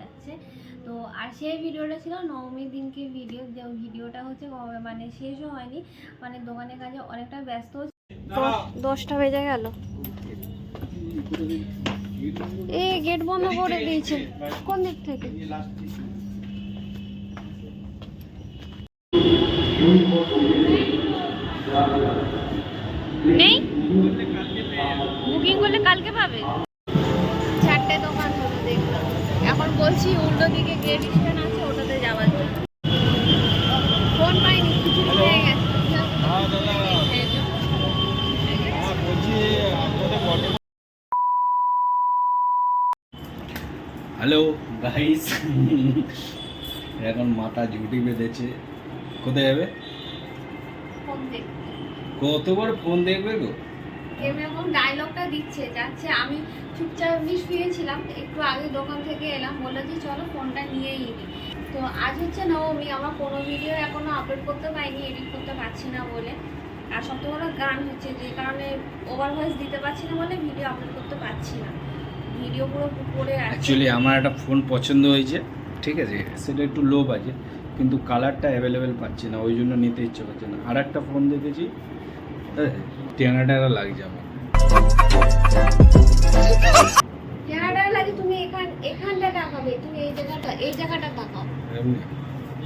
যাচ্ছে। তো আর সেই ভিডিওটা ছিল নবমীর দিনকে ভিডিও যে ভিডিওটা হচ্ছে মানে শেষও হয়নি। মানে দোকানের কাজে অনেকটা ব্যস্ত দশটা বেজে গেল। এই গেট বন্ধ করে দিয়েছে। কোন দিক থেকে? নেই? বুকিং করলে কালকে পাবে? চারটে দোকান হলো দেখলাম। বলছি উল্টো দিকে গেট স্ট্যান্ড আছে ওটাতে যাওয়ার জন্য। ফোন পাইনি খিচুড়ি হয়ে গেছে। হ্যাঁ যে। হ্যাঁ হ্যালো গাইস এখন মাথা ঝুটি বেঁধেছে। কোথায় যাবে? কতবার ফোন দেখবে গো? এরকম ডায়লগটা দিচ্ছে, যাচ্ছে। আমি চুপচাপ এমনি শুয়েছিলাম একটু আগে দোকান থেকে এলাম, বলল যে, চলো ফোনটা নিয়েই নিই তো আজ হচ্ছে নবমী, আমরা কোনো ভিডিও এখনও আপলোড করতে পারিনি এডিট করতে পারছি না বলে। আর সবথেকে গান হচ্ছে, যে কারণে ওভার ভয়েস দিতে পারছি না বলে ভিডিও আপলোড করতে পারছি না। ভিডিও পুরো পড়ে অ্যাকচুয়ালি আমার একটা ফোন পছন্দ হয়েছে, ঠিক আছে? সেটা একটু লো বাজে কিন্তু কালারটা অ্যাভেলেবেল পাচ্ছি না, ওই জন্য নিতে ইচ্ছে করছে না। আর একটা ফোন দেখেছি টেনা টেনা লাগছে আমার চেহারাটা লাগে তুমি এখান এখানটা তাকাবে তুমি এই জায়গাটা এই জায়গাটা তাকাও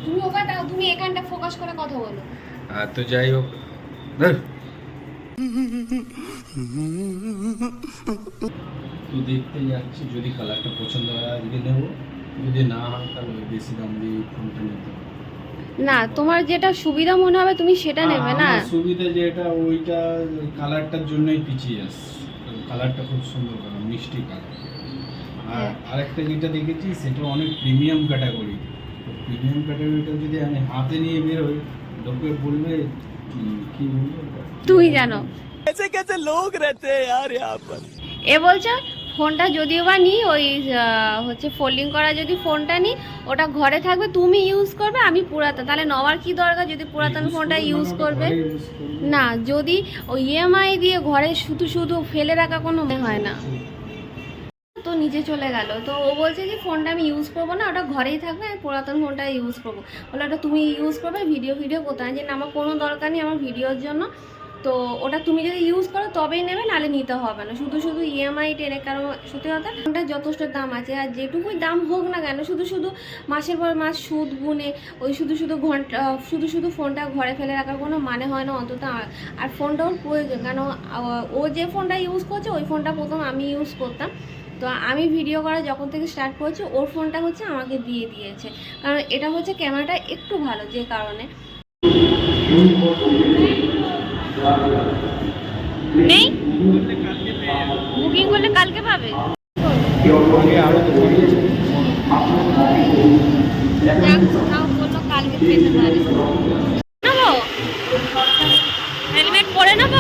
তুমি ওখানটা তুমি এখানটা ফোকাস করে কথা বলো। আর তো যাই হোক। তো দেখতে যাচ্ছি যদি কালারটা পছন্দ হয় আজকে নেব। যদি না হয় তাহলে বেশি দাম দিয়ে ফোনটা নিতে হবে না তোমার যেটা সুবিধা মনে হবে তুমি সেটা নেবে না আমার সুবিধা যেটা ওইটা কালারটার জন্যই পিছিয়ে আসছে কালারটা খুব সুন্দর কালার মিষ্টি কালার আর হ্যাঁ। আরেকটা যেটা দেখেছি সেটা অনেক প্রিমিয়াম ক্যাটাগরি প্রিমিয়াম ক্যাটাগরিটা যদি আমি হাতে নিয়ে বেরোই লোকে বলবে কি- কি বলবে তুই জানো कैसे कैसे लोग रहते हैं यार यहाँ पर এ বলছে ফোনটা যদিও বা নিই ওই হচ্ছে ফোল্ডিং করা যদি ফোনটা নিই ওটা ঘরে থাকবে তুমি ইউজ করবে আমি পুরাতন। তাহলে নেওয়ার কি দরকার যদি পুরাতন ফোনটা ইউজ করবে? না। যদি ওই ইএমআই দিয়ে ঘরে শুধু শুধু ফেলে রাখা কোনো মনে হয় না। তো নিচে চলে গেল। তো ও বলছে যে ফোনটা আমি ইউজ করব না ওটা ঘরেই থাকবে আমি পুরাতন ফোনটা ইউজ করব। বলে ওটা তুমি ইউজ করবে ভিডিও ভিডিও করতে যে না আমার কোনো দরকার নেই আমার ভিডিওর জন্য। তো ওটা তুমি যদি ইউজ করো তবেই নেবে, নাহলে নিতে হবে না। শুধু শুধু ইএমআই টেনে, কারণ সত্যি কথা ফোনটা যথেষ্ট দাম আছে। আর যেটুকুই দাম হোক না কেন, শুধু শুধু মাসের পর মাস সুদ গুনে ওই শুধু শুধু ঘণ্টা, শুধু শুধু ফোনটা ঘরে ফেলে রাখার কোনো মানে হয় না, অন্তত আর- আর ফোনটা ওর প্রয়োজন কেন ও যে ফোনটা ইউজ করছে, ওই ফোনটা প্রথম আমি ইউজ করতাম। তো আমি ভিডিও করা যখন থেকে স্টার্ট করেছি, ওর ফোনটা হচ্ছে আমাকে দিয়ে দিয়েছে। কারণ এটা হচ্ছে ক্যামেরাটা একটু ভালো, যে কারণে। নেই? বুকিং করলে কালকে পাবে? হেলমেট পরে নেব?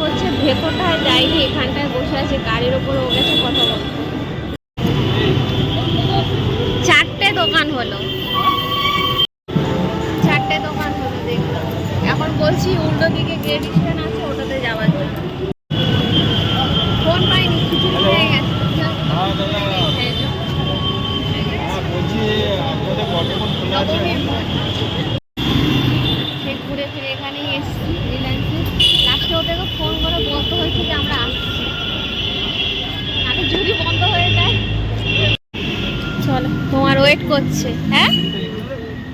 হচ্ছে ভেতরটায় যাইনি, এখানটায় বসে আছে, গাড়ির ওপর ও গেছে কথা বলতে চারটে দোকান হলো চারটে দোকান হলো দেখলাম। এখন বলছি উল্টো দিকে গেট স্ট্যান্ড আছে ওটাতে যাওয়ার জন্য। ফোন পাইনি হয়ে গেছে। হ্যাঁ যে। হ্যাঁ বলছি আপনাদের বটে কোন খোলা আছে নবমীর পর। সে ঘুরে ফিরে এখানেই এসছি রিলায়েন্সে লাস্টে ওদেরকে ফোন করে বলতে হয়েছে যে আমরা আসছি আগে যদি বন্ধ হয়ে যায় চলো তোমার ওয়েট করছে। হ্যাঁ?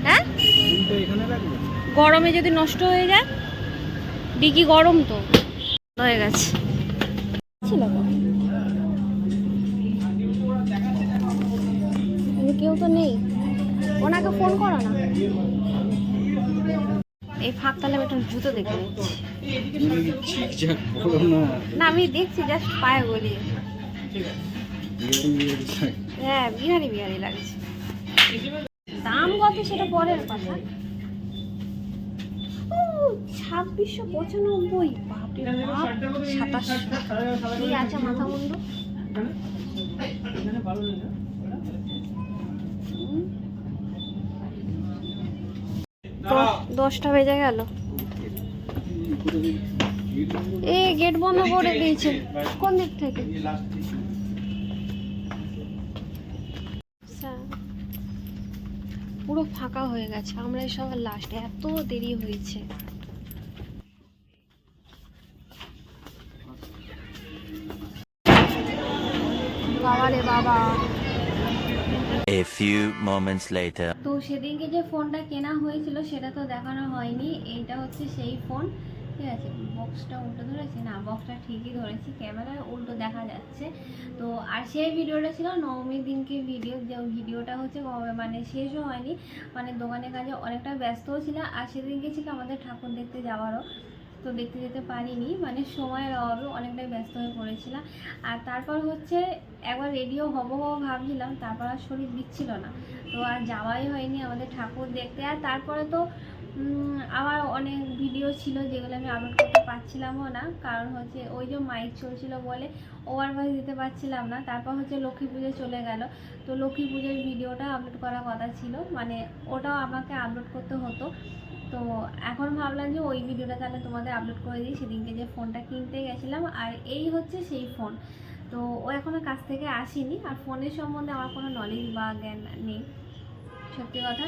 হ্যাঁ? গরমে যদি নষ্ট হয়ে যায় ডিকি গরম তো। হয়ে গেছে। ছিল কেউ তো নেই। ওনাকে ফোন করো না। এই ফাঁক তাহলে আমি একটা জুতো দেখে নিচ্ছি। না। আমি দেখছি জাস্ট পায়ে গলিয়ে হ্যাঁ বিহারি বিহারি লাগছে। দাম কত সেটা পরের কথা। ছাব্বিশশো পঁচানব্বই। সাতাশশো আছে মাথা মুন্ডু? দশটা বেজে গেল। এ গেট বন্ধ করে দিয়েছে। কোন দিক থেকে স্যার, পুরো ফাঁকা হয়ে গেছে। আমরা সবার লাস্ট এত দেরি হয়েছে। বাবা রে বাবা। A few moments later. তো সেদিনকে যে ফোনটা কেনা হয়েছিল সেটা তো দেখানো হয়নি। এইটা হচ্ছে সেই ফোন ঠিক আছে বক্সটা উল্টো ধরেছি, না বক্সটা ঠিকই ধরেছি ক্যামেরায় উল্টো দেখা যাচ্ছে। তো, আর সেই ভিডিওটা ছিল নবমীর দিনকে ভিডিও যে ভিডিওটা হচ্ছে মানে শেষও হয়নি মানে দোকানের কাজে অনেকটা ব্যস্তও ছিল, আর সেদিনকে ছিল আমাদের ঠাকুর দেখতে যাওয়ারও। তো দেখতে যেতে পারিনি মানে সময়ের অভাবে অনেকটাই ব্যস্ত হয়ে পড়েছিলাম। আর তারপর হচ্ছে একবার রেডিও হব হব ভাবছিলাম, তারপর আর শরীর দিচ্ছিল না। তো আর যাওয়াই হয়নি আমাদের ঠাকুর দেখতে, আর তারপরে তো আমার অনেক ভিডিও ছিল যেগুলো আমি আপলোড করতে পারছিলামও না। কারণ হচ্ছে ওই যে মাইক চলছিল বলে ওভার দিতে পারছিলাম না। তারপর হচ্ছে লক্ষ্মী পুজো চলে গেল। তো লক্ষ্মী পুজোর ভিডিওটা আপলোড করার কথা ছিল। মানে ওটাও আমাকে আপলোড করতে হতো। তো এখন ভাবলাম যে ওই ভিডিওটা তাহলে তোমাদের আপলোড করে দিই। সেদিনকে যে ফোনটা কিনতে গেছিলাম। আর এই হচ্ছে সেই ফোন তো ও এখনও কাছ থেকে আসেনি। আর ফোনের সম্বন্ধে আমার কোনো নলেজ বা জ্ঞান নেই। সত্যি কথা।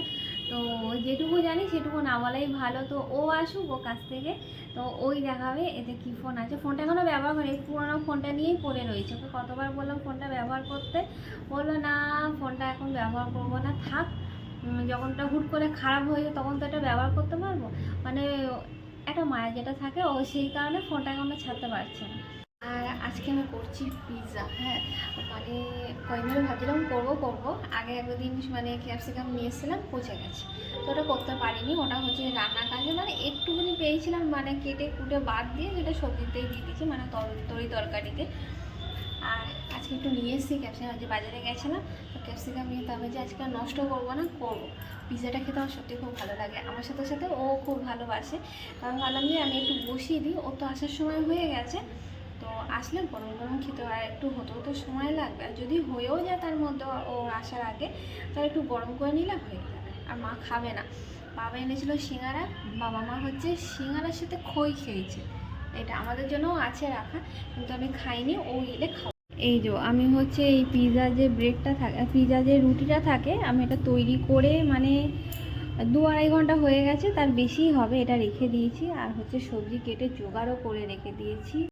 তো যেটুকু জানি সেটুকু না বলাই ভালো। তো ও আসুক ও কাছ থেকে। তো ওই দেখাবে এতে কি ফোন আছে। ফোনটা এখনও ব্যবহার করি পুরোনো ফোনটা নিয়েই পড়ে রয়েছে। ওকে কতবার বললাম ফোনটা ব্যবহার করতে? বলল না ফোনটা এখন ব্যবহার করব না। থাক উম, যখন ওটা হুট করে খারাপ হয়ে যায় তখন তো এটা ব্যবহার করতে পারব। মানে একটা মায়া যেটা থাকে ও সেই কারণে ফোনটা এখনও ছাড়তে পারছে না। আর আজকে আমি করছি পিৎজা হ্যাঁ? মানে কয়েকদিন ভাবছিলাম করব করব। আগে একদিন মানে ক্যাপসিকাম নিয়ে এসেছিলাম পচে গেছে। তো ওটা করতে পারিনি, ওটা হচ্ছে রান্নার কাজে। মানে একটুখানি পেয়েছিলাম মানে কেটে কুটে বাদ দিয়ে যেটা সবজিতেই দিয়ে দিয়েছি মানে তর- তরি তরকারিতে। আর আজকে একটু নিয়ে এসেছি ক্যাপসিকাম আজকে বাজারে গেছিলাম। তো ক্যাপসিকাম নিয়ে তবে যে আজকে নষ্ট করব না, করব। পিৎজাটা খেতে আমার সত্যি খুব ভালো লাগে। আমার সাথে সাথে ও খুব ভালোবাসে। তো আমি ভাবলাম যে আমি একটু বসিয়ে দিই। ও তো আসার সময় হয়ে গেছে। আসলে গরম গরম খেতে আর একটু হতেও তো সময় লাগবে। আর যদি হয়েও যায় তার মধ্যে ও আসার আগে, তাহলে একটু গরম করে নিলে হয়ে যাবে। আর মা খাবে না। বাবা এনেছিল সিঙ্গারা, বাবা মা হচ্ছে সিঙ্গারার সাথে খই খেয়েছে। এটা আমাদের জন্যও আছে রাখা, কিন্তু আমি খাইনি, ও এলে খাব এই যে, আমি হচ্ছে এই পিৎজা যে ব্রেডটা থাকে পিৎজা যে রুটিটা থাকে, আমি এটা তৈরি করে মানে দু আড়াই ঘণ্টা হয়ে গেছে, তার বেশি হবে, এটা রেখে দিয়েছি। আর হচ্ছে সবজি কেটে জোগাড়ও করে রেখে দিয়েছি।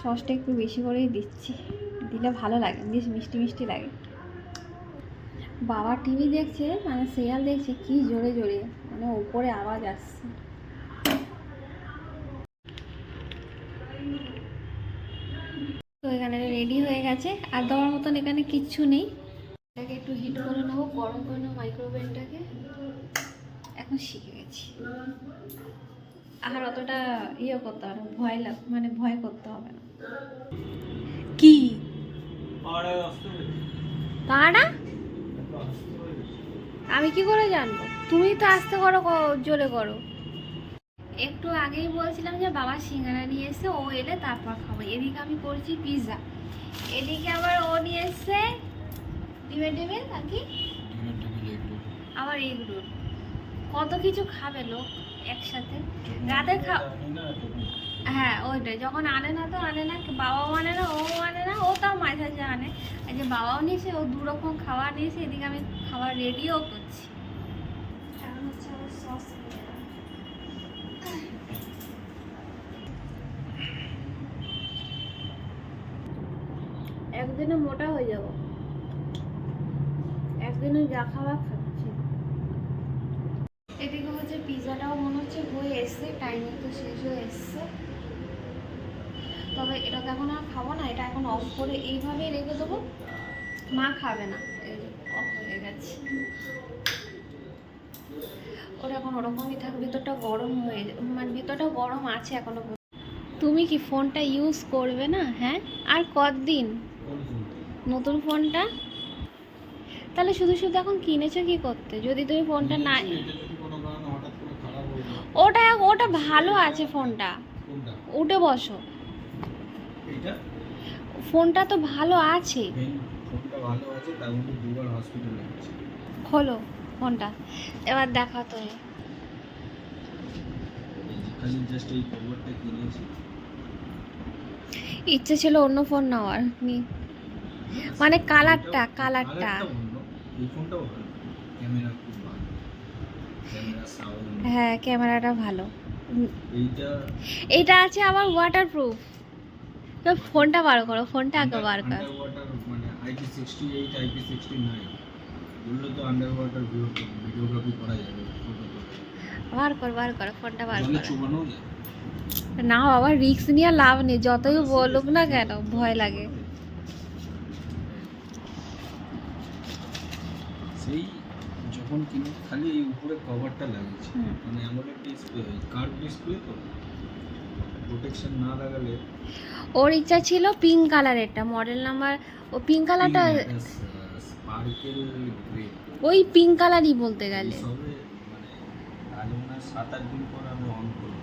সসটা একটু বেশি করেই দিচ্ছি। দিলে ভালো লাগে, বেশ মিষ্টি মিষ্টি লাগে। বাবা টিভি দেখছে মানে সিরিয়াল দেখছে, কি জোরে জোরে মানে ওপরে আওয়াজ আসছে। তো এখানে রেডি হয়ে গেছে, আর দেওয়ার মতন এখানে কিচ্ছু নেই। এটাকে একটু হিট করে নেব, গরম করে নেব মাইক্রোওভেনটাকে এখন শিখে গেছি। আর অতটা ইয়ে করতে হবে না ভয় লাগ মানে ভয় করতে হবে না। কি? পাড়া? আমি কি করে জানব? তুমি তো আস্তে করো জোরে করো। একটু আগেই বলছিলাম যে বাবা সিঙ্গারা নিয়ে এসে ও এলে তারপর খাব। এদিকে আমি করছি পিৎজা এদিকে আবার ও নিয়ে এসছে ডিমের ডিমের আর কি আবার এগ রোল কত কিছু খাবে লোক? একসাথে। রাতে খা হ্যাঁ ওইটাই। যখন আনে না তো আনে না বাবাও আনে না ও আনে না ও তাও মাঝে মাঝে আনে। আর যে বাবাও নিয়েছে ও দু রকম খাবার নিয়েছে এদিকে আমি খাবার রেডিও করছি। একদিনে মোটা হয়ে যাব। একদিনে যা খাওয়া খাচ্ছি এদিকে হচ্ছে পিৎজাটাও মনে হচ্ছে এসছে টাইমিং তো শেষ হয়ে এসছে। তবে এটা তো এখন আর খাব না, এটা এখন অফ করে এইভাবেই রেখে দেবো। মা খাবে না অফ হয়ে গেছে। ওটা এখন ওরকমই থাকবে ভিতরটা গরম হয়ে মানে ভিতরটা গরম আছে এখনও তুমি কি ফোনটা ইউজ করবে না? হ্যাঁ? আর কতদিন? নতুন ফোনটা? তাহলে শুধু শুধু এখন কিনেছো কি করতে? যদি তুমি ফোনটা না ওটা ওটা ভালো আছে ফোনটা। উঠে বসো। ফোনটা তো ভালো আছে। খোলো ফোনটা। এবার দেখা তো খালি জাস্ট এই কভারটা কিনেছি। ইচ্ছে ছিল অন্য ফোন নেওয়ার মানে কালারটা কালারটা এই ফোনটাও ক্যামেরা খুব ভালো ক্যামেরা সাউন্ড হ্যাঁ ক্যামেরাটা ভালো। এইটা এটা আছে আবার ওয়াটার প্রুফ তো ফোনটা বার করো ফোনটা আগে বার কর। মানে তো আন্ডার ওয়াটার ভিডিওগ্রাফি করা যাবে বার কর বার কর ফোনটা বার জলে কর। চুবানো না বাবা রিস্ক নিয়ে লাভ নেই যতই বলুক না কেন ভয় লাগে। সেই যখন কিনে খালি এই উপরে কভারটা লাগিয়েছি। মানে এমন ডিসপ্লে কার্ভ ডিসপ্লে তো? প্রোটেকশন না লাগালে? ওর ইচ্ছা ছিল পিঙ্ক কালারেরটা মডেল নাম্বার ও পিঙ্ক কালারটা স্পার্কেল গ্রে ওই পিঙ্ক কালারই বলতে গেলে। মানে মনে সাত আট দিন পর আমি অন করব।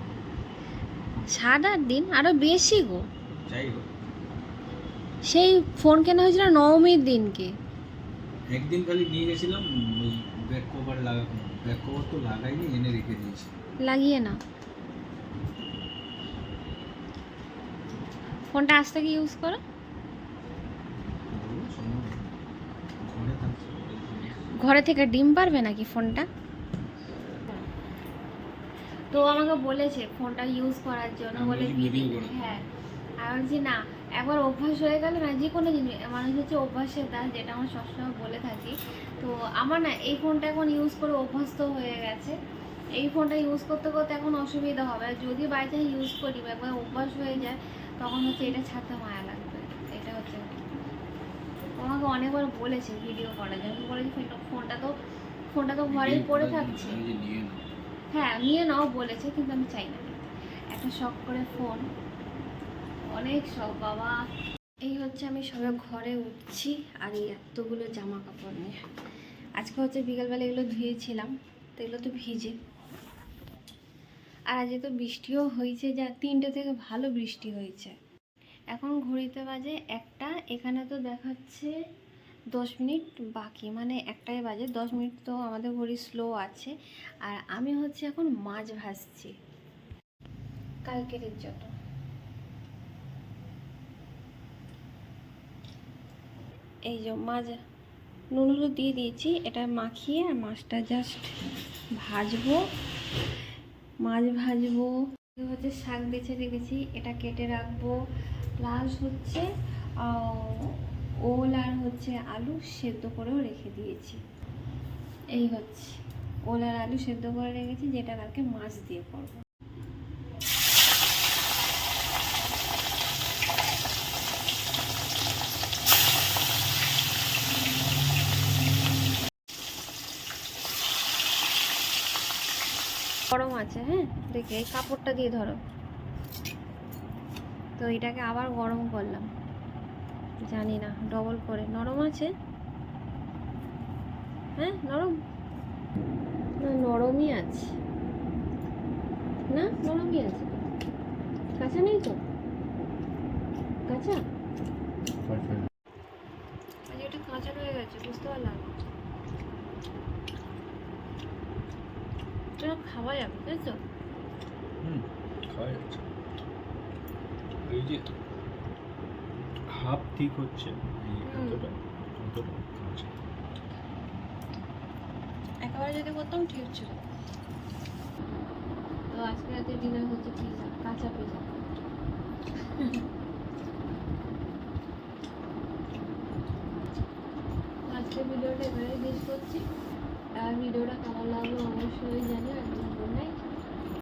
সাত আট দিন? আরও বেশি গো। যাই হোক। সেই ফোন কেনা হয়েছিল নবমীর দিনকে। একদিন খালি নিয়ে গেছিলাম ওই ব্যাক কভার লাগানো ব্যাক কভার তো লাগাইনি এনে রেখে দিয়েছি। লাগিয়ে না। ফোনটা আজ থেকে ইউজ করো। ঘরে থেকে ডিম পারবে নাকি ফোনটা? তো আমাকে বলেছে ফোনটা ইউজ করার জন্য। বলে হ্যাঁ। আমি বলছি না একবার অভ্যাস হয়ে গেলে না যে কোনো জিনিস মানুষ হচ্ছে অভ্যাসের দাস যেটা আমরা সবসময় বলে থাকি। তো আমার না এই ফোনটা এখন ইউজ করে অভ্যস্ত হয়ে গেছে। এই ফোনটা ইউজ করতে করতে এখন অসুবিধা হবে। আর যদি বাই চান্স ইউজ করি বা একবার অভ্যাস হয়ে যায় তখন হচ্ছে এটা ছাড়তে মায়া লাগবে। এটা হচ্ছে আমাকে অনেকবার বলেছে ভিডিও করার জন্য। বলেছি "ফোনটা- ফোনটা তো ফোনটা তো ঘরেই পড়ে থাকছে। হ্যাঁ নিয়ে নাও বলেছে কিন্তু আমি চাই না। একটা শখ করে ফোন অনেক শখ, বাবা। এই হচ্ছে আমি সবে ঘরে উঠছি আর এই এতগুলো জামা কাপড় নিয়ে। আজকে হচ্ছে বিকালবেলা এগুলো ধুয়েছিলাম, তো এগুলো তো ভিজে। আর আজকে তো বৃষ্টিও হয়েছে, যা তিনটে থেকে ভালো বৃষ্টি হয়েছে। এখন ঘড়িতে বাজে একটা, এখানে তো দেখাচ্ছে দশ মিনিট বাকি মানে একটাই বাজে। দশ মিনিট তো আমাদের ঘড়ি স্লো আছে। আর আমি হচ্ছে এখন মাছ ভাজছি। কালকের জন্য এই যে মাছ, নুন হলুদ দিয়ে দিয়েছি, এটা মাখিয়ে আর মাছটা জাস্ট ভাজবো। মাছ ভাজবো। হচ্ছে শাক বেছে রেখেছি, এটা কেটে রাখব। প্লাস হচ্ছে ওল আর হচ্ছে আলু সেদ্ধ করেও রেখে দিয়েছি। এই হচ্ছে, ওল আর আলু সেদ্ধ করে রেখেছি, যেটা কালকে মাছ দিয়ে করব গরম আছে হ্যাঁ? দেখে এই কাপড়টা দিয়ে ধরো। তো এটাকে আবার গরম করলাম। জানি না ডবল করে। নরম আছে? হ্যাঁ নরম? না নরমই আছে। না নরমই আছে। কাঁচা নেই তো? কাঁচা? কাঁচা রয়ে গেছে বুঝতে পারলাম। এটা খাওয়া যাবে তাই তো হুম, খাওয়া যাচ্ছে। এই যে হাফ ঠিক হচ্ছে এতটা এতটা একেবারে যদি করতাম ঠিক ছিল। তো আজকে রাতে ডিনার হচ্ছে পিজা কাঁচা পিজা আজকে ভিডিওটা এবারে শেষ করছি। ভিডিওটা কেমন লাগল অবশ্যই জানি